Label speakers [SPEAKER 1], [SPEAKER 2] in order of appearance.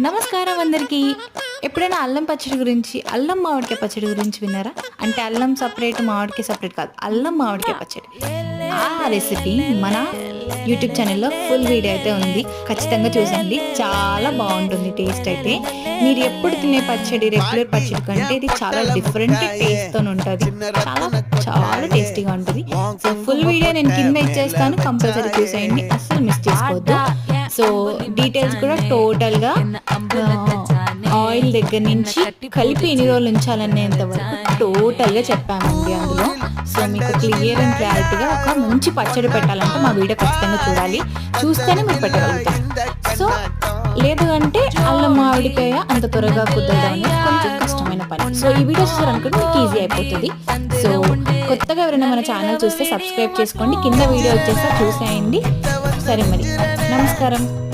[SPEAKER 1] నమస్కారం అందరికీ. ఎప్పుడైనా అల్లం పచ్చడి గురించి అల్లం మామిడికాయ పచ్చడి గురించి విన్నారా? అంటే అల్లం సపరేట్ మామిడికాయ సపరేట్ కాదు. అల్లం మామిడికాయ పచ్చడి. ఆ రెసిపీ మన యూట్యూబ్ ఛానల్లో ఫుల్ వీడియో అయితే ఉంది. ఖచ్చితంగా చూసండి. చాలా బాగుంటుంది టేస్ట్ అయితే. మీరు ఎప్పుడు తినే పచ్చడి రెగ్యులర్ పచ్చడి కంటే ఇది చాలా డిఫరెంట్ టేస్ట్తో ఉంటుంది. చాలా చాలా టేస్టీగా ఉంటుంది. సో ఫుల్ వీడియో నేను కింద ఇచ్చేస్తాను. కంపల్సరీ చూసేయండి. అస్సలు మిస్ చేసుకోవద్దు. సో డీటెయిల్స్ కూడా టోటల్గా ఆయిల్ దగ్గర నుంచి కలిపి ఎన్ని రోజులు ఉంచాలనేంత వరకు టోటల్గా చెప్పామండి అందులో. సో మీకు క్లియర్ అండ్ క్లారిటీగా ఒక మంచి పచ్చడి పెట్టాలంటే మా వీడియో ఖచ్చితంగా చూడాలి. చూస్తేనే మీరు పెట్టగలుగుతారు. సో లేదు అంటే అల్లం మామిడికాయ అంత త్వరగా కుదరడం కొంచెం కష్టమైన పని. సో ఈ వీడియో చూసారనుకుంటే మీకు ఈజీ అయిపోతుంది. సో కొత్తగా ఎవరైనా మన ఛానల్ చూస్తే సబ్స్క్రైబ్ చేసుకోండి. కింద వీడియో వచ్చేస్తే చూసేయండి. సరే మరి. నమస్కారం.